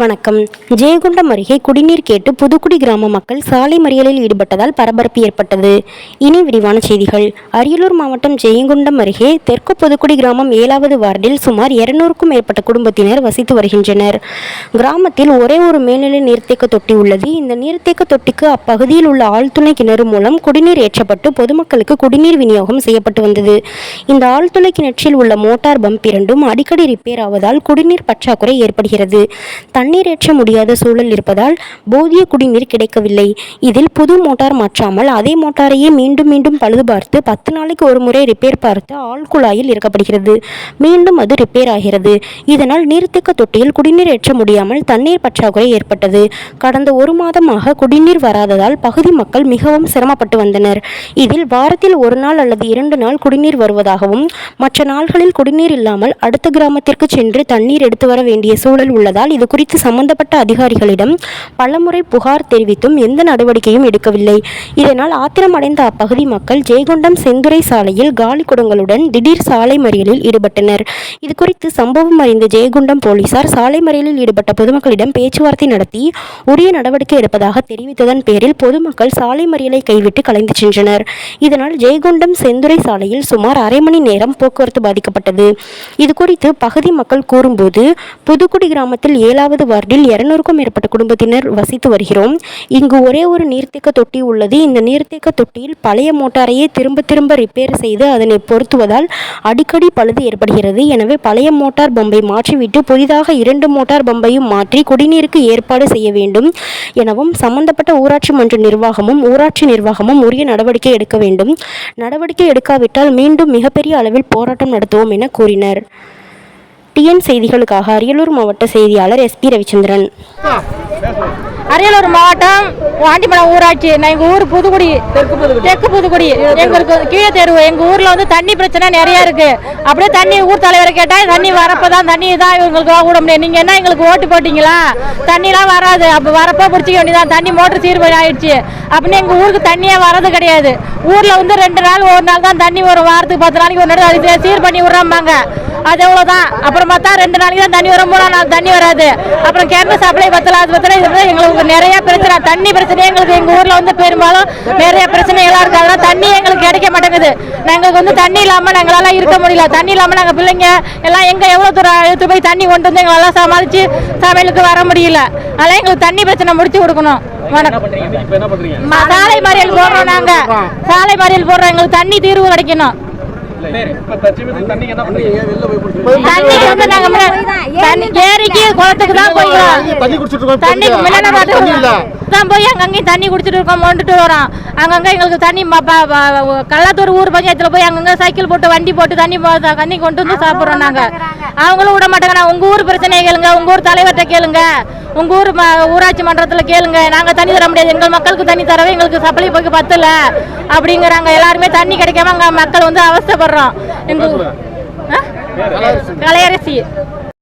வணக்கம். ஜெயங்கொண்டம் அருகே குடிநீர் கேட்டு புதுக்குடி கிராம மக்கள் சாலை மறியலில் ஈடுபட்டதால் பரபரப்பு ஏற்பட்டது. இனி விரிவான செய்திகள். அரியலூர் மாவட்டம் ஜெயங்கொண்டம் அருகே தெற்கு புதுக்குடி கிராமம் ஏழாவது வார்டில் சுமார் இருநூறுக்கும் மேற்பட்ட குடும்பத்தினர் வசித்து வருகின்றனர். கிராமத்தில் ஒரே ஒரு மேல்நிலை நீர்த்தேக்க தொட்டி உள்ளது. இந்த நீர்த்தேக்க தொட்டிக்கு அப்பகுதியில் உள்ள ஆழ்துளை கிணறு மூலம் குடிநீர் ஏற்றப்பட்டு பொதுமக்களுக்கு குடிநீர் விநியோகம் செய்யப்பட்டு வந்தது. இந்த ஆழ்துளை கிணற்றில் உள்ள மோட்டார் பம்ப் இரண்டும் அடிக்கடி ரிப்பேர் ஆவதால் குடிநீர் பற்றாக்குறை ஏற்படுகிறது. தன் ஏற்ற முடியாத சூழல் இருப்பதால் போதிய குடிநீர் கிடைக்கவில்லை. இதில் புது மோட்டார் மாற்றாமல் அதே மோட்டாரையே மீண்டும் மீண்டும் பழுது பார்த்து பத்து நாளைக்கு ஒரு முறை ரிப்பேர் பார்த்து ஆழ்குழாயில் இறக்கப்படுகிறது. மீண்டும் அது ரிப்பேர் ஆகிறது. இதனால் நீர்த்தேக்க தொட்டியில் குடிநீர் ஏற்ற முடியாமல் தண்ணீர் பற்றாக்குறை ஏற்பட்டது. கடந்த ஒரு மாதமாக குடிநீர் வராததால் பகுதி மக்கள் மிகவும் சிரமப்பட்டு வந்தனர். இதில் வாரத்தில் ஒரு நாள் அல்லது இரண்டு நாள் குடிநீர் வருவதாகவும் மற்ற நாள்களில் குடிநீர் இல்லாமல் அடுத்த கிராமத்திற்கு சென்று தண்ணீர் எடுத்து வர வேண்டிய சூழல் உள்ளதால் இது குறித்து சம்பந்தப்பட்ட அதிகாரிகளிடம் பலமுறை புகார் தெரிவித்தும் எந்த நடவடிக்கையும் எடுக்கவில்லை. இதனால் ஆத்திரமடைந்த அப்பகுதி மக்கள் ஜெயங்கொண்டம் செந்துறை சாலையில் காலி குடங்களுடன் திடீர் சாலை மறியலில் ஈடுபட்டனர். இதுகுறித்து சம்பவம் அறிந்த ஜெயங்கொண்டம் போலீசார் சாலை மறியலில் ஈடுபட்ட பொதுமக்களிடம் பேச்சுவார்த்தை நடத்தி உரிய நடவடிக்கை எடுப்பதாக தெரிவித்ததன் பேரில் பொதுமக்கள் சாலை மறியலை கைவிட்டு கலைந்து சென்றனர். இதனால் ஜெயங்கொண்டம் செந்துறை சாலையில் சுமார் அரை மணி நேரம் போக்குவரத்து பாதிக்கப்பட்டது. இது குறித்து பகுதி மக்கள் கூறும்போது புதுக்குடி கிராமத்தில் ஏழாவது வார்டில் இருநூறுக்கும் மேற்பட்ட குடும்பத்தினர் வசித்து வருகிறோம். இங்கு ஒரே ஒரு நீர்த்தேக்க தொட்டி உள்ளது. இந்த நீர்த்தேக்க தொட்டியில் பழைய மோட்டாரையே திரும்ப திரும்ப ரிப்பேர் செய்து அதனை பொருத்துவதால் அடிக்கடி பழுது ஏற்படுகிறது. எனவே பழைய மோட்டார் பம்பை மாற்றிவிட்டு புதிதாக இரண்டு மோட்டார் பம்பையும் மாற்றி குடிநீருக்கு ஏற்பாடு செய்ய வேண்டும் எனவும் சம்பந்தப்பட்ட ஊராட்சி மன்ற நிர்வாகமும் ஊராட்சி நிர்வாகமும் உரிய நடவடிக்கை எடுக்க வேண்டும். நடவடிக்கை எடுக்காவிட்டால் மீண்டும் மிகப்பெரிய அளவில் போராட்டம் நடத்துவோம் என கூறினர். டிஎன் செய்திகளுக்காக அரியலூர் மாவட்ட செய்தியாளர் எஸ்பி ரவிச்சந்திரன். அரியலூர் மாவட்டம் வாண்டிமலம் ஊராட்சி நான் எங்க ஊர் புதுக்குடி. தெற்கு புதுக்குடி. எங்களுக்கு கீழே தெருவு எங்க ஊர்ல வந்து தண்ணி பிரச்சனை நிறைய இருக்கு. அப்படியே தண்ணி ஊர் தலைவரை கேட்டா தண்ணி வரப்பதான் தண்ணி தான் இவங்களுக்கு விட முடியும். நீங்க என்ன எங்களுக்கு ஓட்டு போட்டீங்களா? தண்ணிலாம் வராது. அப்ப வரப்ப பிடிச்சிக்க வேண்டியதான் தண்ணி மோட்டர் சீர்படி ஆயிடுச்சு. அப்படின்னு எங்க ஊருக்கு தண்ணியே வரது கிடையாது. ஊர்ல வந்து ரெண்டு நாள் ஒரு நாள் தான் தண்ணி வரும். வாரத்துக்கு பத்து நாளைக்கு ஒரு நாள் அது சீர் பண்ணி விடுறாம்பாங்க. அது எவ்வளவுதான்? அப்புறம் பார்த்தா ரெண்டு நாளைக்கு தான் தண்ணி வரும் மூணாம் நாள் தண்ணி வராது. அப்புறம் கிணறு சப்ளை பத்தல அது பத்தல இது பத்தல. எங்களுக்கு நிறைய பிரச்சனை. தண்ணி பிரச்சனை எங்களுக்கு எங்க ஊர்ல வந்து பெரும்பாலும் நிறைய பிரச்சனைகளா இருக்கு அதனால தண்ணி எங்களுக்கு கிடைக்க மாட்டேங்குது. எங்களுக்கு வந்து தண்ணி இல்லாம எங்களால இருக்க முடியல. தண்ணி இல்லாம நாங்க பிள்ளைங்க எல்லாம் எங்க எவ்வளவு தூரம் எடுத்து போய் தண்ணி கொண்டு வந்து எங்களால சமாளிச்சு சமையலுக்கு வர முடியல. அதனால எங்களுக்கு தண்ணி பிரச்சனை முடிச்சு கொடுக்கணும். சாலை மறியல் போடுறோம் நாங்க. சாலை மறியல் போடுறோம். எங்களுக்கு தண்ணி தீர்வு கிடைக்கணும். ஏரிக்கு குளத்துக்கு தான் போய்க்கிறோம் தண்ணி குடிச்சிட்டு இருக்கோம். மில்லன தண்ணி இல்ல. தான் போய் அங்கங்கேயும் தண்ணி குடிச்சிட்டு இருக்கோம் கொண்டுட்டு வரோம். அங்கங்க எங்களுக்கு தண்ணி கல்லாத்தூர் ஊர் பஞ்சாயத்துல போய் அங்கங்க சைக்கிள் போட்டு வண்டி போட்டு தண்ணி தண்ணி கொண்டு வந்து சாப்பிடுறோம் நாங்க. அவங்களும் விட மாட்டாங்க. உங்க ஊர் பிரச்சனை கேளுங்க உங்க ஊர் தலைவர்கிட்ட கேளுங்க. உங்க ஊர் ம- ஊராட்சி மன்றத்துல கேளுங்க. நாங்க தண்ணி தர முடியாது. எங்கள் மக்களுக்கு தண்ணி தரவே எங்களுக்கு சப்ளை போய் பத்தல. அப்படிங்கிறாங்க. எல்லாருமே தண்ணி கிடைக்காம அங்க மக்கள் வந்து அவஸ்தைப்படுறோம். எங்க ஊ- ஆ? கலையரசி.